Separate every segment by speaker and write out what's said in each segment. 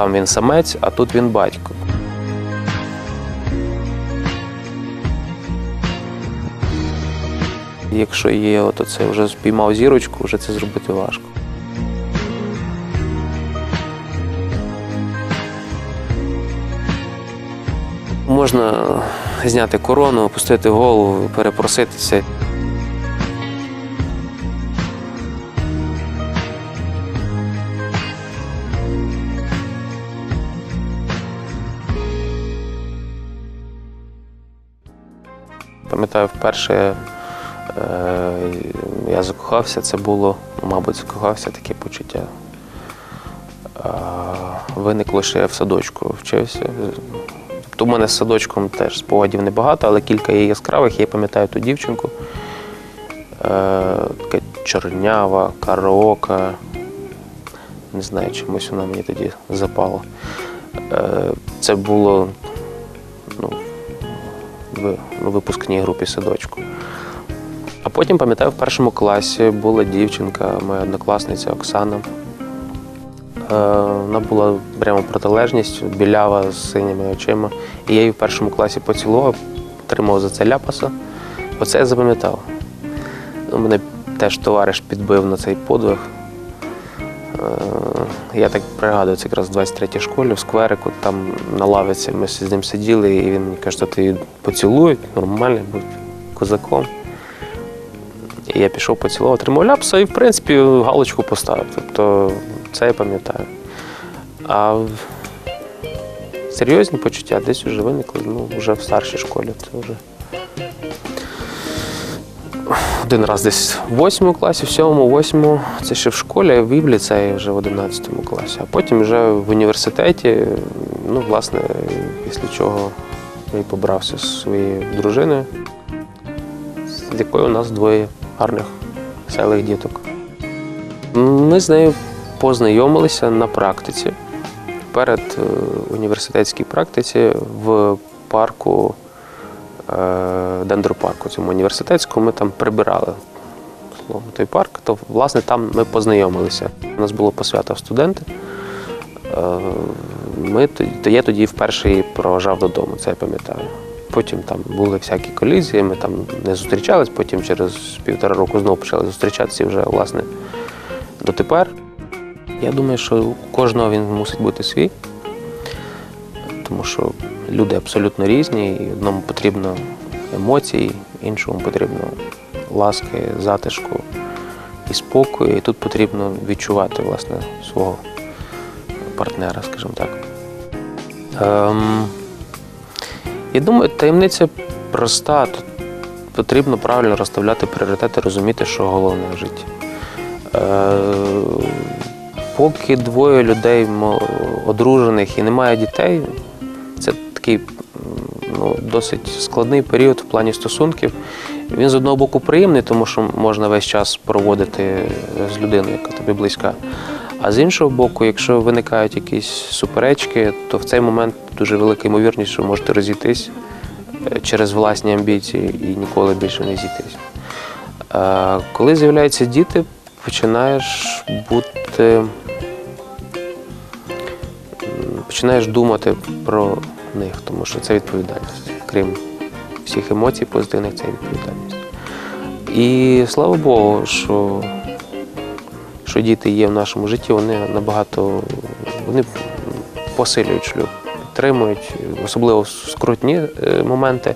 Speaker 1: там він самець, а тут він батько. Якщо є от оце вже спіймав зірочку, вже це зробити важко. Можна зняти корону, опустити голову, перепроситися. Вперше е, я закохався, це було, мабуть, закохався таке почуття. Е, виникло ще в садочку вчився. Тобто в мене з садочком теж спогадів небагато, але кілька є яскравих. Я пам'ятаю ту дівчинку. Е, така чорнява, караока. Не знаю, чомусь вона мені тоді запала. Е, це було випускній групі садочку. А потім, пам'ятаю, в першому класі була дівчинка, моя однокласниця Оксана. Е, Вона була прямо протилежністю, білява з синіми очима. І я її в першому класі поцілував, отримав за це ляпаса. Оце я запам'ятав. Мене теж товариш підбив на цей подвиг. Е, Я так пригадую, це якраз в 23-й школі, в скверику, там на лавиці ми з ним сиділи, і він мені каже, що ти поцілуй, нормальний, будь козаком. І я пішов поцілував, отримав ляпса і, в принципі, галочку поставив. Тобто це я пам'ятаю. А серйозні почуття десь вже виникли, ну, вже в старшій школі. Це вже один раз десь в восьмому класі, в сьомому, восьмому, це ще в школі, в ліцеї вже в одинадцятому класі. А потім вже в університеті, ну, власне, після чого я побрався з своєю дружиною, з якою у нас двоє гарних, веселих діток. Ми з нею познайомилися на практиці. Перед е, університетській практиці в парку дендропарку, цьому університетському, ми там прибирали словом, той парк, то власне там ми познайомилися. У нас було посвято студенти. Е, Ми, то я тоді вперше її проважав додому, це я пам'ятаю. Потім там були всякі колізії, ми там не зустрічались, потім через півтора року знову почали зустрічатися вже, власне, дотепер. Я думаю, що у кожного він мусить бути свій, тому що люди абсолютно різні, і одному потрібно емоції, іншому потрібно ласки, затишку і спокою. І тут потрібно відчувати власне свого партнера, скажімо так. Ем, я думаю, таємниця проста. Тут потрібно правильно розставляти пріоритети, розуміти, що головне в житті. Е, поки двоє людей одружених і немає дітей, такий ну, досить складний період в плані стосунків. Він з одного боку приємний, тому що можна весь час проводити з людиною, яка тобі близька. А з іншого боку, якщо виникають якісь суперечки, то в цей момент дуже велика ймовірність, що можете розійтись е, через власні амбіції і ніколи більше не зійтись. Е, Коли з'являються діти, починаєш бути. Починаєш думати про них, тому що це відповідальність. Крім всіх емоцій позитивних, це відповідальність. І слава Богу, що, що діти є в нашому житті, вони набагато вони посилюють шлюб, підтримують, особливо скрутні е, моменти,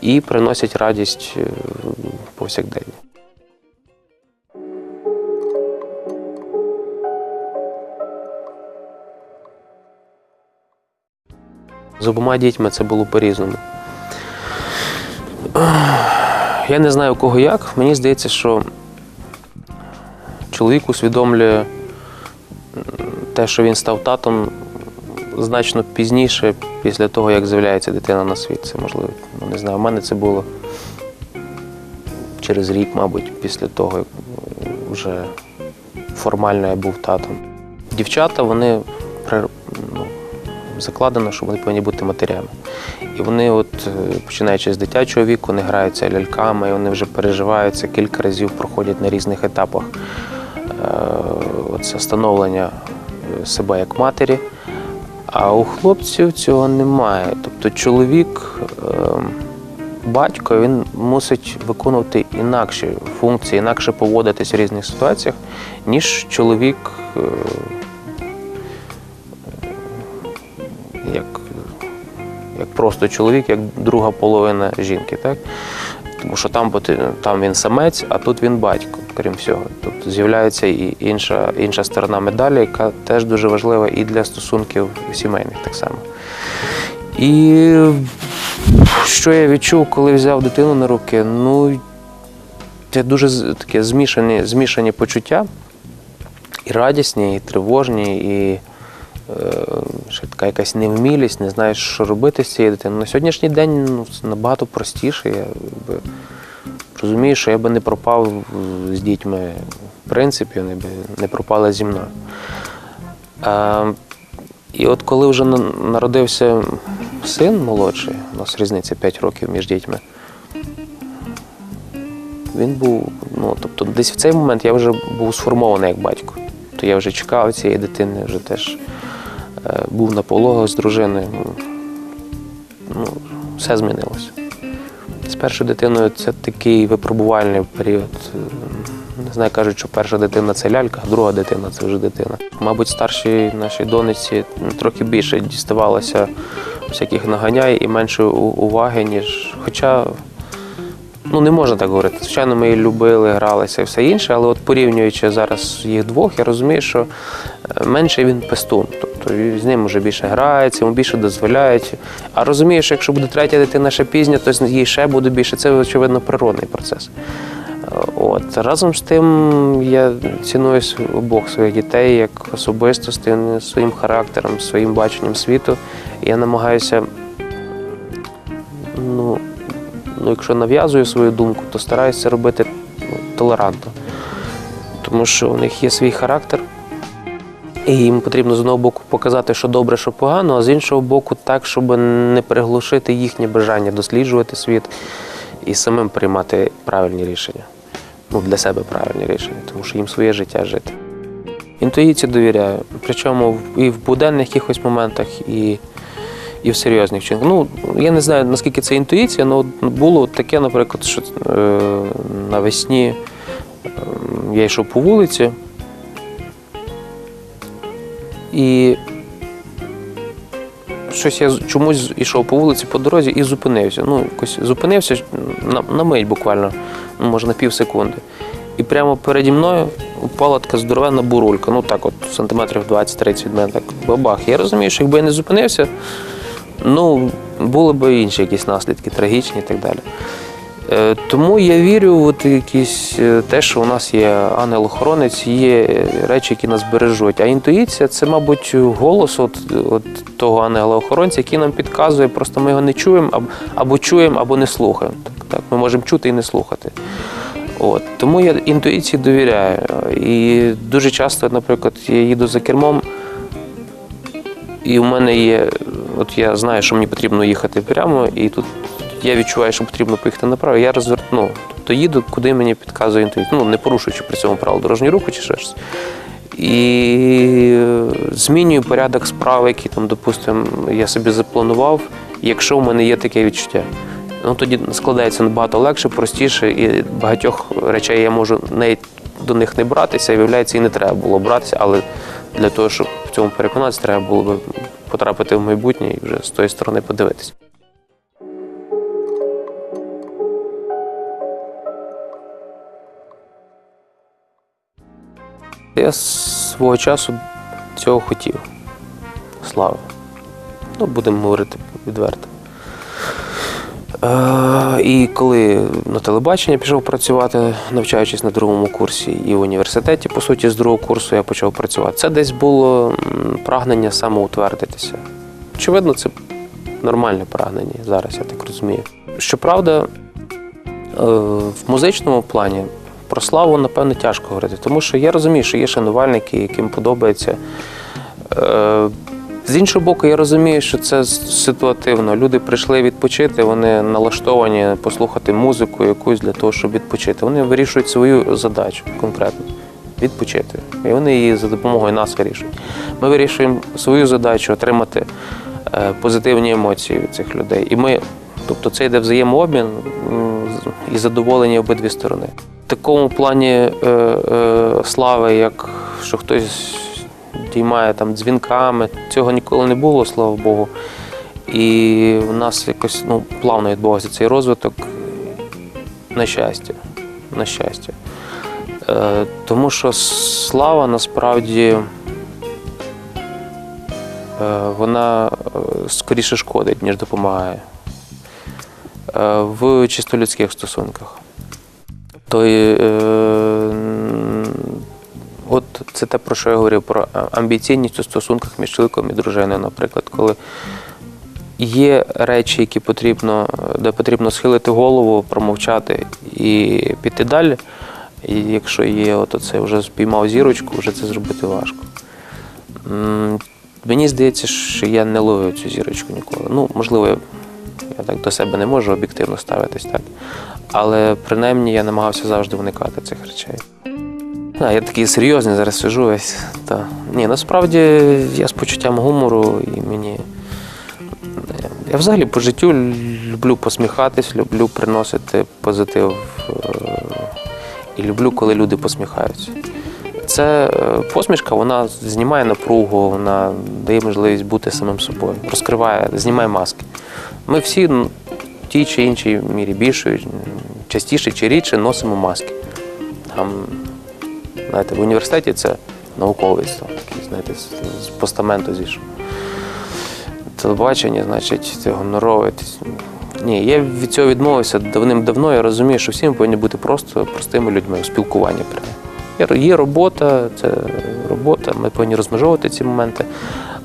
Speaker 1: і приносять радість е, З обома дітьми це було по-різному. Я не знаю, у кого як. Мені здається, що чоловік усвідомлює те, що він став татом значно пізніше, після того, як з'являється дитина на світ. Це можливо, ну, не знаю, у мене це було через рік, мабуть, після того, як вже формально я був татом. Дівчата, вони закладено, що вони повинні бути матерями. І вони, от, е, починаючи з дитячого віку, вони граються ляльками, і вони вже переживаються кілька разів, проходять на різних етапах е, оце становлення е, себе як матері. А у хлопців цього немає. Тобто чоловік, батько, він мусить виконувати інакші функції, інакше поводитись в різних ситуаціях, ніж чоловік, як, як просто чоловік, як друга половина жінки. Так? Тому що там, там він самець, а тут він батько, крім всього. Тобто з'являється і інша, інша сторона медалі, яка теж дуже важлива і для стосунків сімейних так само. І що я відчув, коли взяв дитину на руки? Ну, це дуже таке змішані, змішані почуття. І радісні, і тривожні, і ще така якась невмілість, не знаєш, що робити з цією дитиною. На сьогоднішній день ну, це набагато простіше. Я якби, розумію, що я би не пропав з дітьми. В принципі, вони б не пропали зі мною. Е, і от коли вже народився син молодший, у нас різниця 5 років між дітьми. Він був, ну тобто, десь в цей момент я вже був сформований як батько. То я вже чекав цієї дитини, вже теж був на пологах з дружиною. Ну, все змінилося. З першою дитиною це такий випробувальний період. Е, Не знаю, кажуть, що перша дитина це лялька, а друга дитина це вже дитина. Мабуть, старшій нашій донечці трохи більше діставалося всяких наганяй і менше уваги, ніж. Хоча ну не можна так говорити. Звичайно, ми її любили, гралися і все інше, але от порівнюючи зараз їх двох, я розумію, що е, менше він пестун. Тобто з ним вже більше грається, йому більше дозволяють. А розумію, що якщо буде третя дитина ще пізня, то їй ще буде більше. Це очевидно природний процес. Е, От разом з тим я ціную обох своїх дітей як особистості, своїм характером, своїм баченням світу. Я намагаюся, ну, ну, якщо нав'язую свою думку, то стараюся робити ну, толерантно. Тому що у них є свій характер, і їм потрібно з одного боку показати, що добре, що погано, а з іншого боку, так, щоб не приглушити їхнє бажання досліджувати світ і самим приймати правильні рішення. Ну, для себе правильні рішення, тому що їм своє життя жити. Інтуїції довіряю, причому і в буденних якихось моментах, і, і в серйозних вчинках. Ну, я не знаю, наскільки це інтуїція, але було таке, наприклад, що е, навесні е, я йшов по вулиці. І щось я чомусь йшов по вулиці по дорозі і зупинився. Ну, якось зупинився на, на мить буквально, може на пів секунди. І прямо переді мною упала така здоровенна бурулька. Ну так, от сантиметрів 20-30 від мене. Так бабах. Я розумію, що якби я не зупинився, ну, були б інші якісь наслідки, трагічні і так далі. Е, Тому я вірю в якісь е, те, що у нас є ангел-охоронець, є речі, які нас бережуть. А інтуїція це, мабуть, голос от, от того ангела-охоронця, який нам підказує, просто ми його не чуємо, або, або чуємо, або не слухаємо. Так, так, ми можемо чути і не слухати. От. Тому я інтуїції довіряю. І дуже часто, наприклад, я їду за кермом, і у мене є, от я знаю, що мені потрібно їхати прямо, і тут я відчуваю, що потрібно поїхати направо, я розверну. Тобто їду, куди мені підказує інтуїція. Ну, не порушуючи при цьому правил дорожнього руху чи ще щось. І е, змінюю порядок справ, який там, допустимо, я собі запланував, якщо в мене є таке відчуття. Ну тоді складається набагато легше, простіше, і багатьох речей я можу не до них не братися, і виявляється, і не треба було братися, але для того, щоб в цьому переконатися, треба було б потрапити в майбутнє і вже з тої сторони подивитися. Я свого часу цього хотів. Слава. Ну, будемо говорити відверто. Е, і коли на телебачення пішов працювати, навчаючись на другому курсі, і в університеті, по суті, з другого курсу я почав працювати. Це десь було прагнення самоутвердитися. Очевидно, це нормальне прагнення зараз, я так розумію. Щоправда, е, в музичному плані про славу, напевно, тяжко говорити, тому що я розумію, що є шанувальники, яким подобається. З іншого боку, я розумію, що це ситуативно. Люди прийшли відпочити, вони налаштовані послухати музику якусь для того, щоб відпочити. Вони вирішують свою задачу конкретно. відпочити. І вони її за допомогою нас вирішують. Ми вирішуємо свою задачу отримати е, позитивні емоції від цих людей. І ми, тобто це йде взаємообмін і задоволені обидві сторони. В такому е, е, слави, як що хтось діймає там дзвінками, цього ніколи не було, слава Богу. І в нас якось ну, плавно відбувався цей розвиток на щастя. На щастя. Е, тому що слава насправді е, вона е, скоріше шкодить, ніж допомагає е, в чисто людських стосунках. То е, це те, про що я говорив, про амбіційність у стосунках між чоловіком і дружиною, наприклад, коли є речі, які потрібно, де потрібно схилити голову, промовчати і піти далі. І якщо є, от оце вже спіймав зірочку, вже це зробити важко. Мені здається, що я не ловив цю зірочку ніколи. Ну, можливо, я так до себе не можу об'єктивно ставитись, так. Але принаймні я намагався завжди уникати цих речей. А, я такий серйозний зараз сижу весь. Та. Ні, насправді я з почуттям гумору і мені. Я взагалі по життю люблю посміхатись, люблю приносити позитив е, і люблю, коли люди посміхаються. Це е, посмішка, вона знімає напругу, вона дає можливість бути самим собою, розкриває, знімає маски. Ми всі в тій чи іншій мірі більшою, частіше чи рідше носимо маски. Там, знаєте, в університеті це науковець, такий, знаєте, з- постаменту зійшов. Телебачення, значить, ти гоноровий. ти- Ні, я від цього відмовився давним-давно. Я розумію, що всі ми повинні бути просто простими людьми у спілкуванні. Є- Є робота, це робота, ми повинні розмежовувати ці моменти.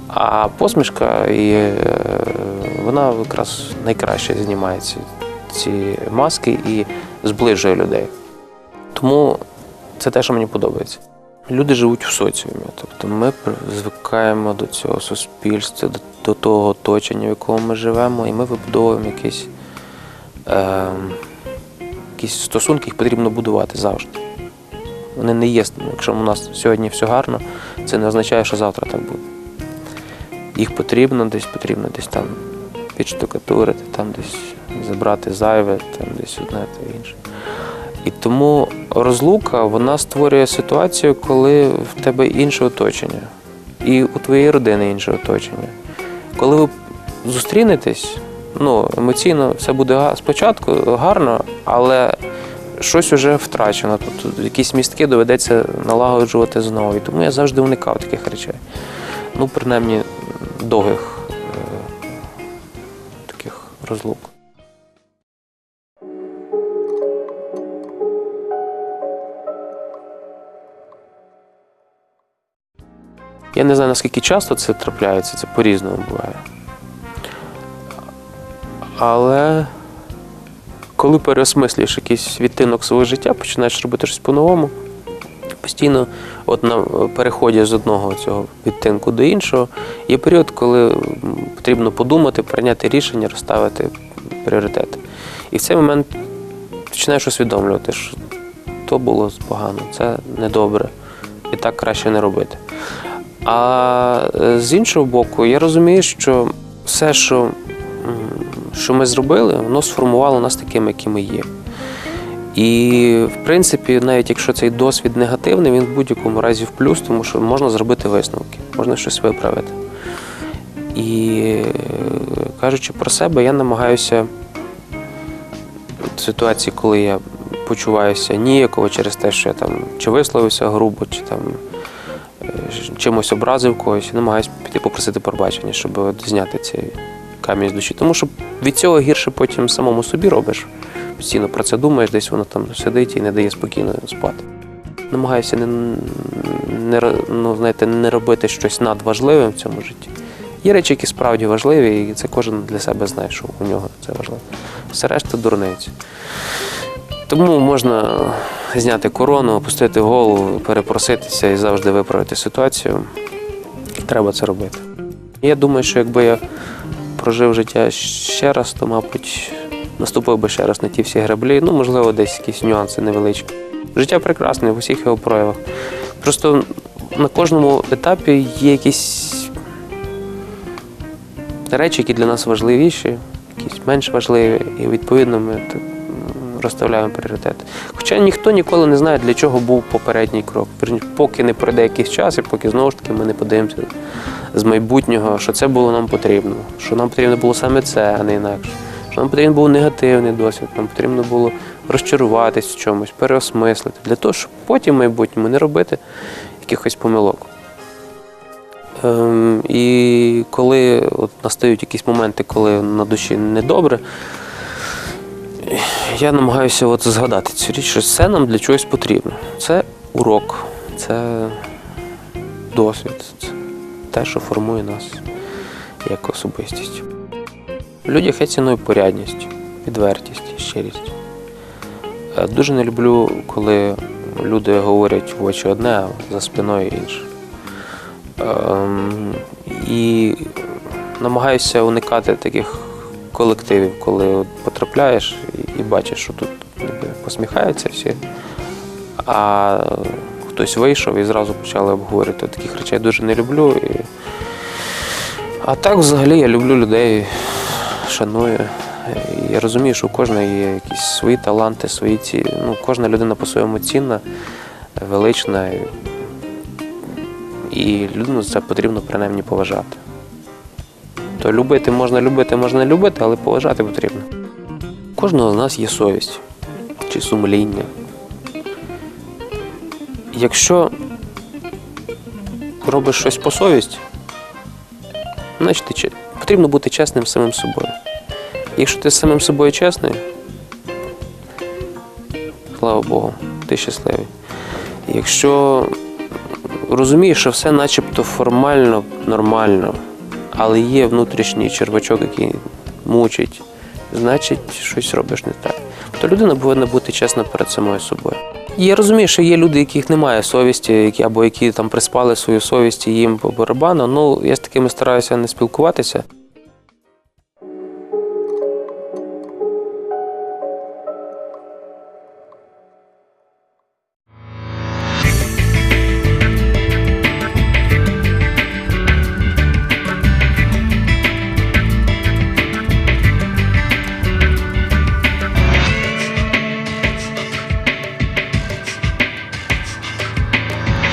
Speaker 1: А посмішка і е, вона якраз найкраще знімає ці, ці маски і зближує людей. Тому це те, що мені подобається. Люди живуть в соціумі, тобто ми звикаємо до цього суспільства, до, того оточення, в якому ми живемо, і ми вибудовуємо якісь, е, якісь стосунки, їх потрібно будувати завжди. Вони не є, якщо у нас сьогодні все гарно, це не означає, що завтра так буде. Їх потрібно десь, потрібно десь там підштукатурити, там десь забрати зайве, там десь одне та інше. І тому розлука вона створює ситуацію, коли в тебе інше оточення, і у твоєї родини інше оточення. Коли ви зустрінетесь, ну, емоційно все буде спочатку гарно, але щось вже втрачено. Тобто якісь містки доведеться налагоджувати знову. І тому я завжди уникав таких речей. Ну, принаймні, довгих е, таких розлук. Я не знаю, наскільки часто це трапляється, це по-різному буває. Але коли переосмислюєш якийсь відтинок свого життя, починаєш робити щось по-новому, постійно, от на переході з одного цього відтинку до іншого, є період, коли потрібно подумати, прийняти рішення, розставити пріоритети. І в цей момент починаєш усвідомлювати, що то було погано, це недобре, і так краще не робити. А е, з іншого боку, я розумію, що все, що, що ми зробили, воно сформувало нас такими, які ми є. І, в принципі, навіть якщо цей досвід негативний, він в будь-якому разі в плюс, тому що можна зробити висновки, можна щось виправити. І кажучи про себе, я намагаюся в ситуації, коли я почуваюся ніяково через те, що я там чи висловився грубо, чи там чимось образив когось, намагаюся піти попросити пробачення, щоб зняти цей камінь з душі. Тому що від цього гірше потім самому собі робиш. Постійно про це думаєш, десь воно там сидить і не дає спокійно спати. Намагаюся не, не, ну, знаєте, не робити щось надважливим в цьому житті. Є речі, які справді важливі, і це кожен для себе знає, що у нього це важливо. Все решта дурниці. Тому можна зняти корону, опустити голову, перепроситися і завжди виправити ситуацію. Треба це робити. Я думаю, що якби я прожив життя ще раз, то, мабуть, наступив би ще раз на ті всі граблі. Ну, можливо, десь якісь нюанси невеличкі. Життя прекрасне в усіх його проявах. Просто на кожному етапі є якісь речі, які для нас важливіші, якісь менш важливі, і відповідно ми розставляємо пріоритети. Хоча ніхто ніколи не знає, для чого був попередній крок. Поки не пройде якийсь час, і поки знову ж таки ми не подивимося з майбутнього, що це було нам потрібно, що нам потрібно було саме це, а не інакше. Що нам потрібен був негативний досвід, нам потрібно було розчаруватись в чомусь, переосмислити, для того, щоб потім в майбутньому не робити якихось помилок. Ем, і коли от настають якісь моменти, коли на душі недобре, я намагаюся от згадати цю річ, що це нам для чогось потрібно. Це урок, це досвід, це те, що формує нас як особистість. В людях я ціную порядність, відвертість, щирість. Е, Дуже не люблю, коли люди говорять в очі одне, а за спиною інше. Ем, і намагаюся уникати таких колективів, коли от потрапляєш і, бачиш, що тут посміхаються всі, а хтось вийшов і зразу почали обговорити. Таких речей дуже не люблю. І... А так взагалі я люблю людей, шаную. Я розумію, що у кожної є якісь свої таланти, свої ці. Ну, кожна людина по-своєму цінна, велична. І- людину це потрібно принаймні поважати. То любити можна любити, можна любити, але поважати потрібно. Кожного з нас є совість чи сумління. Якщо робиш щось по совісті, значить потрібно бути чесним з самим собою. Якщо ти з самим собою чесний, слава Богу, ти щасливий. Якщо розумієш, що все начебто формально нормально, але є внутрішній червачок, який мучить, значить щось робиш не так. То людина повинна бути чесна перед самою собою. Я розумію, що є люди, яких немає совісті, які або які там приспали свою совість і їм по барабану. Ну я з такими стараюся не спілкуватися.